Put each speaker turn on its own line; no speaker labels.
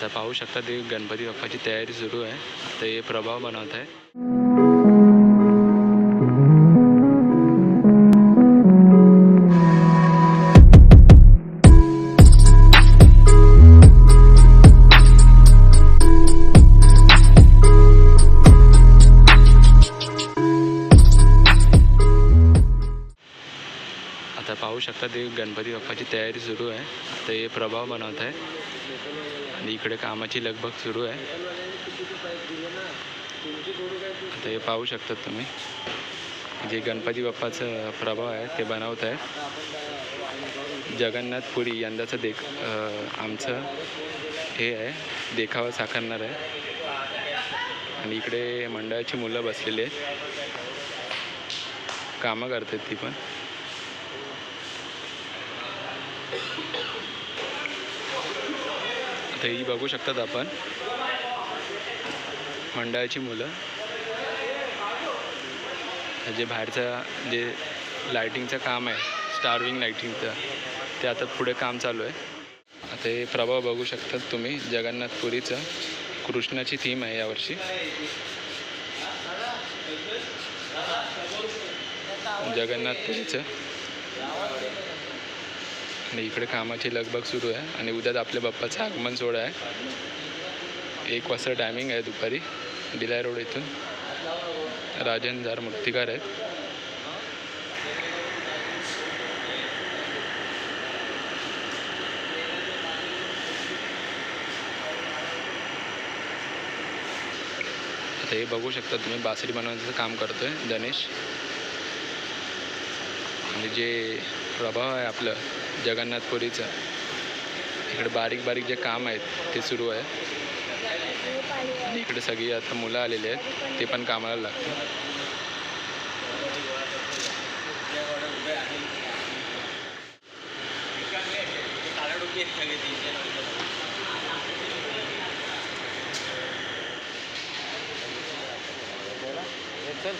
आता पाहू शकता ते गणपती बाप्पाची तयारी सुरू आहे आता हे प्रभाव बनवत आहे आता पाहू शकता ते गणपती बाप्पाची तयारी सुरू आहे आता हे प्रभाव बनवत आहे आणि इकडे कामाची लगबग सुरू आहे. आता हे पाहू शकतात तुम्ही. जे गणपती बाप्पाचं प्रभाव आहे ते बनवत आहे. जगन्नाथपुरी यंदाचं देख आमचं हे आहे देखावा साकारणार आहे. आणि इकडे मंडळाची मुलं बसलेली आहेत. कामं करतात ती पण. आता ही बघू शकतात आपण. मंडळाची मुलं. जे बाहेरचं जे लायटिंगचं काम आहे स्टारविंग लायटिंगचं ते आता पुढे काम चालू आहे. आता हे प्रभाव बघू शकतात तुम्ही जगन्नाथपुरीचं कृष्णाची थीम आहे यावर्षी. जगन्नाथपुरीचं. आणि इकडे कामाची लगबग सुरू आहे आणि उद्याच आपल्या बाप्पाचं आगमन सोहळा आहे. एक वाजता टायमिंग आहे दुपारी डिलाय रोड इथून. राजन जार मूर्तिकार आहेत. आता हे बघू शकता तुम्ही बासरी बनवण्याचं काम करतोय गणेश. आणि जे प्रभाव आहे आपलं जगन्नाथपुरीचं. इकडे बारीक बारीक जे काम आहेत ते सुरू आहे. आणि इकडे सगळी आता मुलं आलेली आहेत ते पण कामाला लागतात
चल.